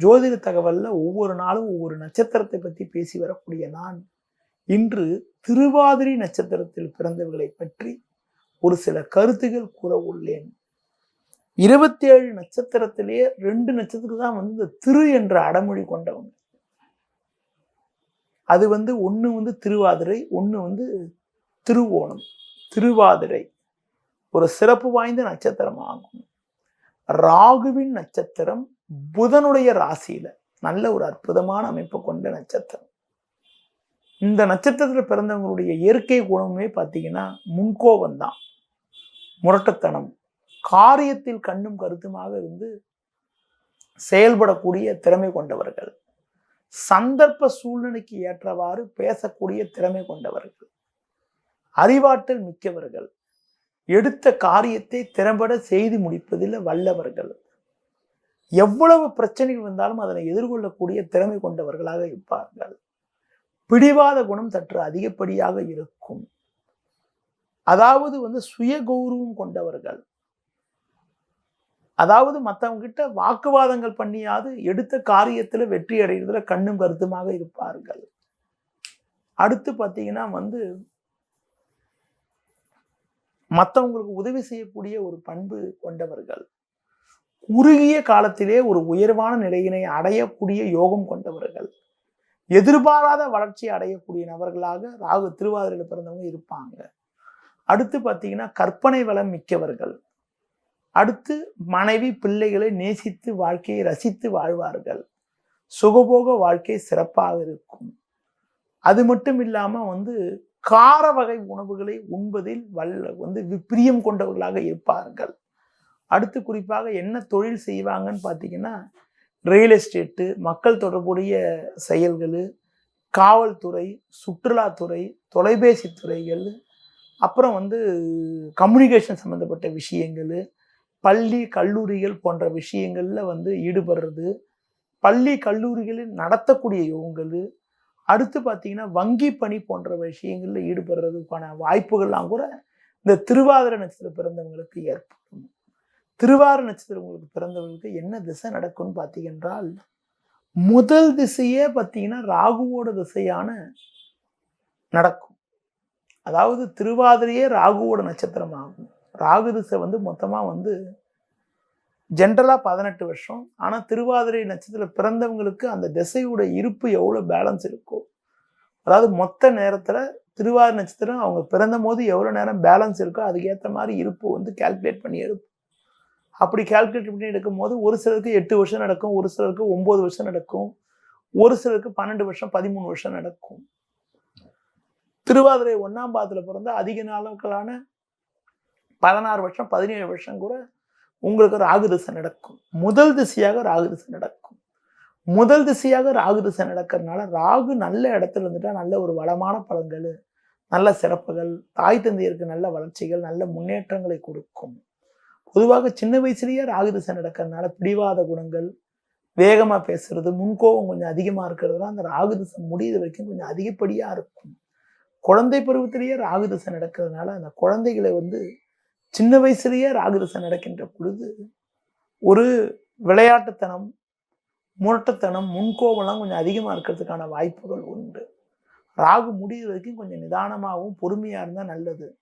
ஜோதிட தகவலில் ஒவ்வொரு நாளும் ஒவ்வொரு நட்சத்திரத்தை பற்றி பேசி வரக்கூடிய நான் இன்று திருவாதிரை நட்சத்திரத்தில் பிறந்தவர்களை பற்றி ஒரு சில கருத்துகள் கூற உள்ளேன். இருபத்தி ஏழு நட்சத்திரத்திலேயே ரெண்டு நட்சத்திரம் தான் வந்து இந்த திரு என்ற அடமொழி கொண்டவங்க. அது வந்து ஒன்று வந்து திருவாதிரை ஒன்று வந்து திருவோணம். திருவாதிரை ஒரு சிறப்பு வாய்ந்த நட்சத்திரம் ஆகும் ராகுவின் நட்சத்திரம் புதனுடைய ராசியில நல்ல ஒரு அற்புதமான அமைப்பு கொண்ட நட்சத்திரம். இந்த நட்சத்திரத்தில் பிறந்தவங்களுடைய இயற்கை குணமே பார்த்தீங்கன்னா முன்கோபம் தான் முரட்டத்தனம் காரியத்தில் கண்ணும் கருத்துமாக இருந்து செயல்படக்கூடிய திறமை கொண்டவர்கள். சந்தர்ப்ப சூழ்நிலைக்கு ஏற்றவாறு பேசக்கூடிய திறமை கொண்டவர்கள். அறிவாற்றல் மிக்கவர்கள். எடுத்த காரியத்தை திறம்பட செய்து முடிப்பதில் வல்லவர்கள். எவ்வளவு பிரச்சனைகள் வந்தாலும் அதனை எதிர்கொள்ளக்கூடிய திறமை கொண்டவர்களாக இருப்பார்கள். பிடிவாத குணம் சற்று அதிகப்படியாக இருக்கும். அதாவது வந்து சுய கௌரவம் கொண்டவர்கள். அதாவது மற்றவங்க கிட்ட வாக்குவாதங்கள் பண்ணியாவது எடுத்த காரியத்தில் வெற்றி அடைகிறதுல கண்ணும் கருத்துமாக இருப்பார்கள். அடுத்து பார்த்தீங்கன்னா வந்து மற்றவங்களுக்கு உதவி செய்யக்கூடிய ஒரு பண்பு கொண்டவர்கள். குறுகிய காலத்திலே ஒரு உயர்வான நிலையினை அடையக்கூடிய யோகம் கொண்டவர்கள். எதிர்பாராத வளர்ச்சி அடையக்கூடிய நபர்களாக ராகு திருவாதிரையில் பிறந்தவங்க இருப்பாங்க. அடுத்து பார்த்தீங்கன்னா கற்பனை வளம் மிக்கவர்கள். அடுத்து மனைவி பிள்ளைகளை நேசித்து வாழ்க்கையை ரசித்து வாழ்வார்கள். சுகபோக வாழ்க்கை சிறப்பாக இருக்கும். அது மட்டும் இல்லாமல் வந்து கார வகை உணவுகளை உண்பதில் வல்ல வந்து பிரியம் கொண்டவர்களாக இருப்பார்கள். அடுத்து குறிப்பாக என்ன தொழில் செய்வாங்கன்னு பார்த்தீங்கன்னா ரியல் எஸ்டேட்டு மக்கள் தொடர்புடைய செயல்கள் காவல்துறை சுற்றுலாத்துறை தொலைபேசி துறைகள் அப்புறம் வந்து கம்யூனிகேஷன் சம்மந்தப்பட்ட விஷயங்கள் பள்ளி கல்லூரிகள் போன்ற விஷயங்களில் வந்து ஈடுபடுறது பள்ளி கல்லூரிகளில் நடத்தக்கூடிய யோகங்கள் அடுத்து பார்த்தீங்கன்னா வங்கி பணி போன்ற விஷயங்களில் ஈடுபடுறதுக்கான வாய்ப்புகள்லாம் கூட இந்த திருவாதிரை நட்சத்திரம் பிறந்தவங்களுக்கு ஏற்படும். திருவார நட்சத்திரங்களுக்கு பிறந்தவங்களுக்கு என்ன திசை நடக்கும்னு பார்த்தீங்கன்றால் முதல் திசையே பார்த்தீங்கன்னா ராகுவோட திசையான நடக்கும். அதாவது திருவாதிரையே ராகுவோட நட்சத்திரம் ஆகும். ராகு திசை வந்து மொத்தமாக வந்து ஜென்ரலாக பதினெட்டு வருஷம். ஆனால் திருவாதிரை நட்சத்திரம் பிறந்தவங்களுக்கு அந்த திசையோட இருப்பு எவ்வளோ பேலன்ஸ் இருக்கோ அதாவது மொத்த நேரத்தில் திருவாதிரை நட்சத்திரம் அவங்க பிறந்த போது எவ்வளோ நேரம் பேலன்ஸ் இருக்கோ அதுக்கேற்ற மாதிரி இருப்பு வந்து கால்குலேட் பண்ணி எடுப்போம். அப்படி கால்குலேட் பண்ணி எடுக்கும்போது ஒரு சிலருக்கு எட்டு வருஷம் நடக்கும் ஒரு சிலருக்கு ஒம்பது வருஷம் நடக்கும் ஒரு சிலருக்கு பன்னெண்டு வருஷம் பதிமூணு வருஷம் நடக்கும். திருவாதிரை ஒன்றாம் பாதத்தில் பிறந்த அதிக நாட்களான பதினாறு வருஷம் பதினேழு வருஷம் கூட உங்களுக்கு ராகு திசை நடக்கும். முதல் திசையாக ராகு திசை நடக்கும். முதல் திசையாக ராகு திசை நடக்கிறதுனால ராகு நல்ல இடத்துல இருந்துட்டா நல்ல ஒரு வளமான பலன்கள் நல்ல சிறப்புகள் தாய் தந்தையருக்கு நல்ல வளர்ச்சிகள் நல்ல முன்னேற்றங்களை கொடுக்கும். பொதுவாக சின்ன வயசுலேயே ராகு திசை நடக்கிறதுனால பிடிவாத குணங்கள் வேகமாக பேசுறது முன்கோபம் கொஞ்சம் அதிகமாக இருக்கிறதுலாம் அந்த ராகு திசை முடியிற வரைக்கும் கொஞ்சம் அதிகப்படியாக இருக்கும். குழந்தை பருவத்திலேயே ராகு திசை நடக்கிறதுனால அந்த குழந்தைகளை வந்து சின்ன வயசுலேயே ராகுதிசை நடக்கின்ற பொழுது ஒரு விளையாட்டுத்தனம் முரட்டத்தனம் முன்கோபம்லாம் கொஞ்சம் அதிகமாக இருக்கிறதுக்கான வாய்ப்புகள் உண்டு. ராகு முடிகிற வரைக்கும் கொஞ்சம் நிதானமாகவும் பொறுமையாக இருந்தால் நல்லது.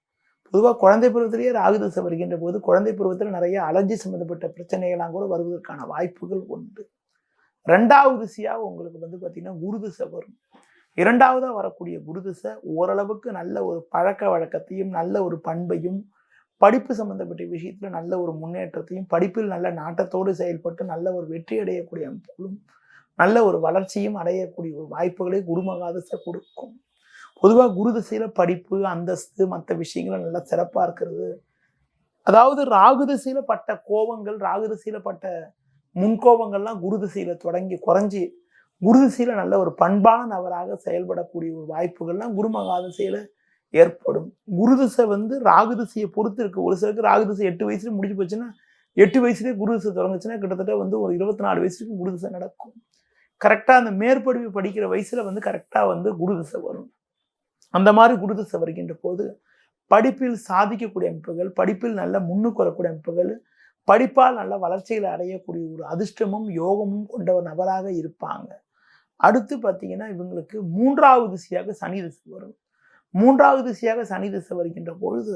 பொதுவாக குழந்தை பருவத்திலேயே ராகுதசை வருகின்ற போது குழந்தை பருவத்தில் நிறைய அலர்ஜி சம்மந்தப்பட்ட பிரச்சனைகள்லாம் கூட வருவதற்கான வாய்ப்புகள் உண்டு. ரெண்டாவது திசையாக உங்களுக்கு வந்து பார்த்திங்கன்னா குருதிசை வரும். இரண்டாவதாக வரக்கூடிய குருதிசை ஓரளவுக்கு நல்ல ஒரு பழக்க வழக்கத்தையும் நல்ல ஒரு பண்பையும் படிப்பு சம்பந்தப்பட்ட விஷயத்தில் நல்ல ஒரு முன்னேற்றத்தையும் படிப்பில் நல்ல நாட்டத்தோடு செயல்பட்டு நல்ல ஒரு வெற்றி அடையக்கூடிய அமைப்புகளும் நல்ல ஒரு வளர்ச்சியும் அடையக்கூடிய ஒரு வாய்ப்புகளை குருமகாதசை கொடுக்கும். பொதுவாக குரு திசையில் படிப்பு அந்தஸ்து மற்ற விஷயங்கள் நல்லா சிறப்பாக இருக்கிறது. அதாவது ராகு திசையில் பட்ட கோபங்கள் ராகு திசையில் பட்ட முன்கோபங்கள்லாம் குரு திசையில் தொடங்கி குறைஞ்சி குரு திசையில் நல்ல ஒரு பண்பான நபராக செயல்படக்கூடிய ஒரு வாய்ப்புகள்லாம் குருமகாதசையில ஏற்படும். குரு திசை வந்து ராகு திசையை பொறுத்து இருக்கு. ஒரு சிலருக்கு ராகு திசை எட்டு வயசுல முடிஞ்சு போச்சுன்னா எட்டு வயசுலேயே குரு திசை தொடங்குச்சுன்னா கிட்டத்தட்ட வந்து ஒரு இருபத்தி நாலு வயசுக்கு குரு திசை நடக்கும். கரெக்டாக அந்த மேற்படிவு படிக்கிற வயசில் வந்து கரெக்டாக வந்து குரு திசை வரும். அந்த மாதிரி குரு வருகின்ற போது படிப்பில் சாதிக்கக்கூடிய அமைப்புகள் படிப்பில் நல்ல முன்னுக்கு வரக்கூடிய அமைப்புகள் படிப்பால் நல்ல வளர்ச்சிகளை அடையக்கூடிய ஒரு அதிர்ஷ்டமும் யோகமும் கொண்ட ஒரு நபராக இருப்பாங்க. அடுத்து பார்த்தீங்கன்னா இவங்களுக்கு மூன்றாவது திசையாக சனி திசை வரும். மூன்றாவது திசையாக சனி திசை வருகின்ற பொழுது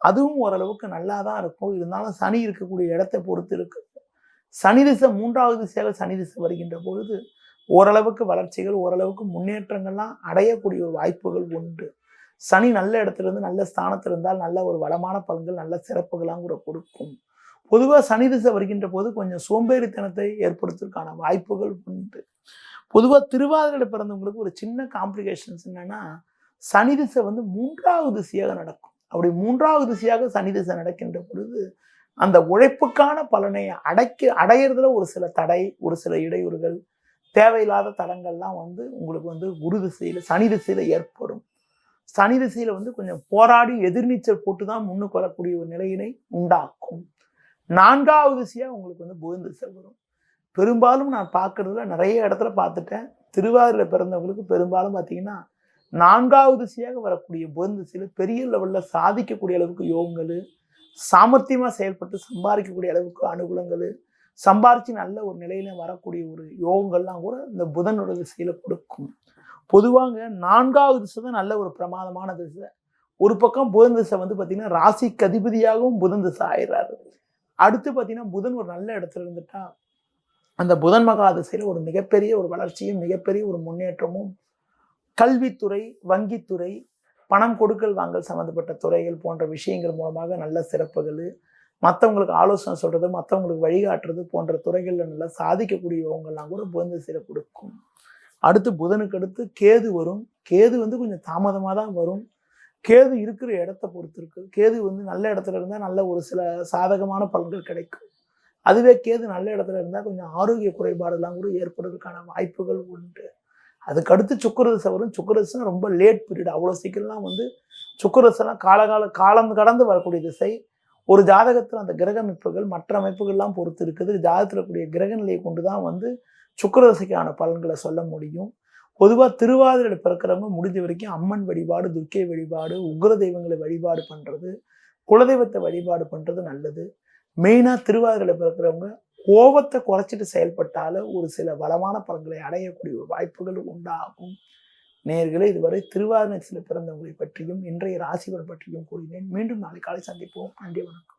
அதுவும் ஓரளவுக்கு நல்லா தான் இருக்கும். இருந்தாலும் சனி இருக்கக்கூடிய இடத்தை பொறுத்து இருக்கு. சனி திசை மூன்றாவது திசையாக சனி திசை வருகின்ற பொழுது ஓரளவுக்கு வளர்ச்சிகள் ஓரளவுக்கு முன்னேற்றங்கள்லாம் அடையக்கூடிய ஒரு வாய்ப்புகள் உண்டு. சனி நல்ல இடத்துல இருந்து நல்ல ஸ்தானத்தில் இருந்தால் நல்ல ஒரு வளமான பலன்கள் நல்ல சிறப்புகளாம் கூட கொடுக்கும். பொதுவாக சனி திசை வருகின்ற போது கொஞ்சம் சோம்பேறித்தனத்தை ஏற்படுத்துவதற்கான வாய்ப்புகள் உண்டு. பொதுவாக திருவாதிரையில் பிறந்தவங்களுக்கு ஒரு சின்ன காம்ப்ளிகேஷன்ஸ் என்னன்னா சனி திசை வந்து மூன்றாவது திசையாக நடக்கும். அப்படி மூன்றாவது திசையாக சனி திசை நடக்கின்ற பொழுது அந்த உழைப்புக்கான பலனை அடைக்க அடையிறதுல ஒரு சில தடை ஒரு சில இடையூறுகள் தேவையில்லாத தடங்கள்லாம் வந்து உங்களுக்கு வந்து குரு திசையில் சனி திசையில் ஏற்படும். சனி திசையில் வந்து கொஞ்சம் போராடி எதிர்நீச்சல் போட்டு தான் முன்னுக்கு வரக்கூடிய ஒரு நிலையினை உண்டாக்கும். நான்காவது திசையாக உங்களுக்கு வந்து புதன் திசை வரும். பெரும்பாலும் நான் பார்க்கறதுல நிறைய இடத்துல பார்த்துட்டேன். திருவாரூரில் பிறந்தவங்களுக்கு பெரும்பாலும் பார்த்தீங்கன்னா நான்காவது திசையாக வரக்கூடிய புதன் திசையில் பெரிய லெவலில் சாதிக்கக்கூடிய அளவுக்கு யோகங்கள் சாமர்த்தியமாக செயல்பட்டு சம்பாதிக்கக்கூடிய அளவுக்கு அனுகூலங்கள் சம்பாரித்து நல்ல ஒரு நிலையில வரக்கூடிய ஒரு யோகங்கள்லாம் கூட இந்த புதனோட திசையில் கொடுக்கும். பொதுவாக நான்காவது திசை தான் நல்ல ஒரு பிரமாதமான திசை. ஒரு பக்கம் புதன் திசை வந்து பார்த்தீங்கன்னா ராசிக்கு அதிபதியாகவும் புதன் திசை ஆயிடுறாரு. அடுத்து பார்த்தீங்கன்னா புதன் ஒரு நல்ல இடத்துல இருந்துட்டா அந்த புதன் மகா திசையில் ஒரு மிகப்பெரிய ஒரு வளர்ச்சியும் மிகப்பெரிய ஒரு முன்னேற்றமும் கல்வித்துறை வங்கித்துறை பணம் கொடுக்கல் வாங்கல் சம்மந்தப்பட்ட துறைகள் போன்ற விஷயங்கள் மூலமாக நல்ல சிறப்புகள் மற்றவங்களுக்கு ஆலோசனை சொல்கிறது மற்றவங்களுக்கு வழிகாட்டுறது போன்ற துறைகளில் நல்லா சாதிக்கக்கூடியவங்கள்லாம் கூட புதன் திசையில் கொடுக்கும். அடுத்து புதனுக்கு அடுத்து கேது வரும். கேது வந்து கொஞ்சம் தாமதமாக தான் வரும். கேது இருக்கிற இடத்த பொறுத்து இருக்கு. கேது வந்து நல்ல இடத்துல இருந்தால் நல்ல ஒரு சில சாதகமான பலன்கள் கிடைக்கும். அதுவே கேது நல்ல இடத்துல இருந்தால் கொஞ்சம் ஆரோக்கிய குறைபாடுலாம் கூட ஏற்படுறதுக்கான வாய்ப்புகள் உண்டு. அதுக்கடுத்து சுக்கரதசை வரும். சுக்கரதசை ரொம்ப லேட் பீரியட் அவ்வளோ சீக்கிரம்லாம் வந்து சுக்கரதசைலாம் காலகால காலம் கடந்து வரக்கூடிய திசை. ஒரு ஜாதகத்தில் அந்த கிரக அமைப்புகள் மற்ற அமைப்புகள்லாம் பொறுத்து இருக்குது. ஜாதகத்தில் கூடிய கிரக நிலையை கொண்டு தான் வந்து சுக்கரதசைக்கான பலன்களை சொல்ல முடியும். பொதுவாக திருவாதிரையில் பிறக்கிறவங்க முடிஞ்ச வரைக்கும் அம்மன் வழிபாடு துர்க்கை வழிபாடு உக்ர தெய்வங்களை வழிபாடு பண்ணுறது குலதெய்வத்தை வழிபாடு பண்ணுறது நல்லது. மெயினாக திருவாதிரையில் பிறக்கிறவங்க கோபத்தை குறைச்சிட்டு செயல்பட்டால ஒரு சில வளமான பலன்களை அடையக்கூடிய ஒரு வாய்ப்புகள் உண்டாகும். நேர்களே இதுவரை திருவாதிரையில் பிறந்தவங்களை பற்றியும் இன்றைய ராசிகள் பற்றியும் கூறினேன். மீண்டும் நாளை காலை சந்திப்போம். நன்றி வணக்கம்.